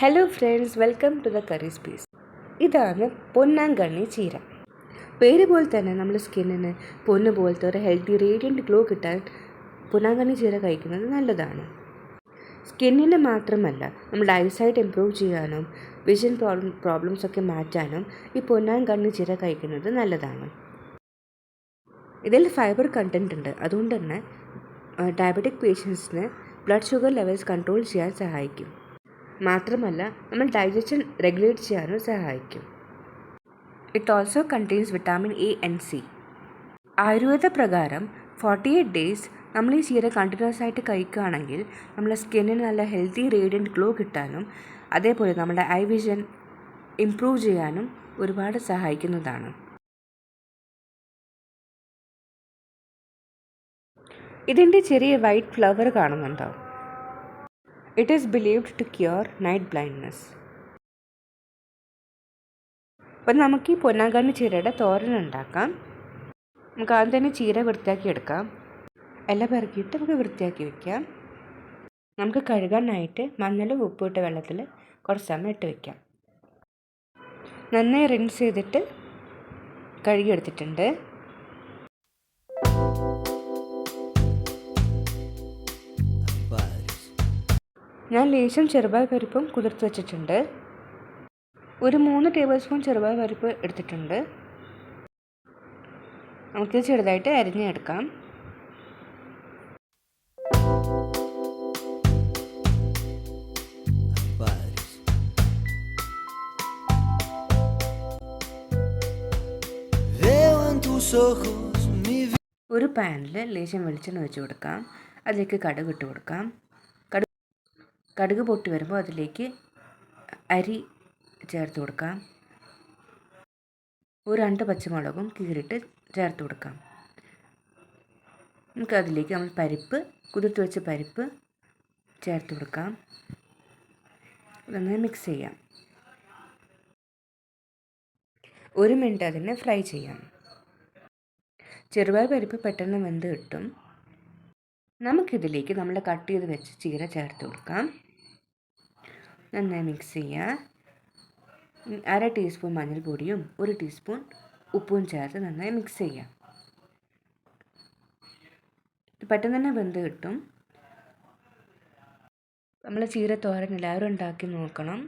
Hello friends welcome to the curry spice ഇതാണ് പൊന്നാങ്കണ്ണി ചീര. പേര് പോലെ തന്നെ നമ്മുടെ സ്കിന്നിന് പൊന്ന് പോലത്തെ ഒരു ഹെൽത്തി റേഡിയന്റ് ഗ്ലോ കിട്ടാൻ പൊന്നാങ്കണ്ണി ചീര കഴിക്കുന്നത് നല്ലതാണ്. സ്കിന്നിന് മാത്രമല്ല നമ്മുടെ ഐസൈറ്റ് ഇമ്പ്രൂവ് ചെയ്യാനും വിഷൻ പ്രോബ്ലം പ്രോബ്ലംസൊക്കെ മാറ്റാനും ഈ പൊന്നാങ്കണ്ണി ചീര കഴിക്കുന്നത് നല്ലതാണ്. ഇതിൽ ഫൈബർ കണ്ടന്റ് ഉണ്ട്. അതുകൊണ്ട് തന്നെ ഡയബറ്റിക് പേഷ്യൻസിന് ബ്ലഡ് ഷുഗർ ലെവൽസ് കൺട്രോൾ ചെയ്യാൻ സഹായിക്കും. മാത്രമല്ല നമ്മൾ ഡൈജഷൻ റെഗുലേറ്റ് ചെയ്യാനും സഹായിക്കും. It also contains vitamin A and C Ayurveda പ്രകാരം ഫോർട്ടി എയ്റ്റ് ഡേയ്സ് നമ്മൾ ഈ ചീര കണ്ടിന്യൂസ് ആയിട്ട് കഴിക്കുകയാണെങ്കിൽ നമ്മുടെ സ്കിന്നിന് നല്ല ഹെൽത്തി റേഡിയന്റ് ഗ്ലോ കിട്ടാനും അതേപോലെ നമ്മുടെ ഐ വിഷൻ ഇംപ്രൂവ് ചെയ്യാനും ഒരുപാട് സഹായിക്കുന്നതാണ്. ഇതിന്റെ ചെറിയ വൈറ്റ് ഫ്ലവർ കാണുന്നുണ്ടോ? It is believed to cure night blindness. അപ്പം നമുക്ക് ഈ പൊന്നാങ്കണ്ണി ചീരയുടെ തോരൻ ഉണ്ടാക്കാം. നമുക്ക് ആദ്യം തന്നെ ചീര വൃത്തിയാക്കി എടുക്കാം. ഇല പെറുക്കിയിട്ട് നമുക്ക് വൃത്തിയാക്കി വെക്കാം. നമുക്ക് കഴുകാനായിട്ട് മഞ്ഞളും ഉപ്പിട്ട വെള്ളത്തിൽ കുറച്ച് സമയം ഇട്ട് വെക്കാം. നന്നായി റിൻസ് ചെയ്തിട്ട് കഴുകിയെടുത്തിട്ടുണ്ട് ഞാൻ ലേശം ചെറുപായ പരിപ്പും കുതിർത്ത് വെച്ചിട്ടുണ്ട്. ഒരു മൂന്ന് ടേബിൾ സ്പൂൺ ചെറുപായ പരിപ്പ് എടുത്തിട്ടുണ്ട്. നമുക്കിത് ചെറുതായിട്ട് അരിഞ്ഞെടുക്കാം. ഒരു പാനിൽ ലേശം വെളിച്ചെണ്ണ വെച്ച് കൊടുക്കാം. അതിലേക്ക് കടുക് ഇട്ട് കൊടുക്കാം. കടുക് കടുക് പൊട്ടി വരുമ്പോൾ അതിലേക്ക് അരി ചേർത്ത് കൊടുക്കാം. ഒരു രണ്ട് പച്ചമുളകും കീറിയിട്ട് ചേർത്ത് കൊടുക്കാം. നമുക്ക് അതിലേക്ക് നമ്മൾ പരിപ്പ് കുതിർത്ത് വെച്ച പരിപ്പ് ചേർത്ത് കൊടുക്കാം. നന്നായി മിക്സ് ചെയ്യാം. ഒരു മിനിറ്റ് അതിനെ ഫ്രൈ ചെയ്യാം. ചെറുപയർ പരിപ്പ് പെട്ടെന്ന് വെന്ത് കിട്ടും. നമുക്കിതിലേക്ക് നമ്മൾ കട്ട് ചെയ്ത് വെച്ച് ചീര ചേർത്ത് കൊടുക്കാം. നന്നായി മിക്സ് ചെയ്യുക. അര ടീസ്പൂൺ മഞ്ഞൾപ്പൊടിയും ഒരു ടീസ്പൂൺ ഉപ്പും ചേർത്ത് നന്നായി മിക്സ് ചെയ്യാം പെട്ടെന്ന് തന്നെ വെന്ത് കിട്ടും. നമ്മൾ ചീര തോരൻ എല്ലാവരും ഉണ്ടാക്കി നോക്കണം.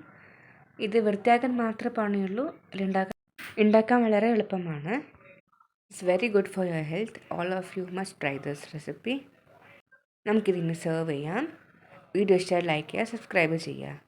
ഇത് വൃത്തിയാക്കാൻ മാത്രമേ പണിയുള്ളൂ ഉണ്ടാക്കാൻ ഉണ്ടാക്കാൻ വളരെ എളുപ്പമാണ്. It's very good for your health all of you must try this recipe നമുക്കിതിന് സെർവ് ചെയ്യാം. വീഡിയോ ഇഷ്ടമായി ലൈക്ക് ചെയ്യുക സബ്സ്ക്രൈബ് ചെയ്യുക.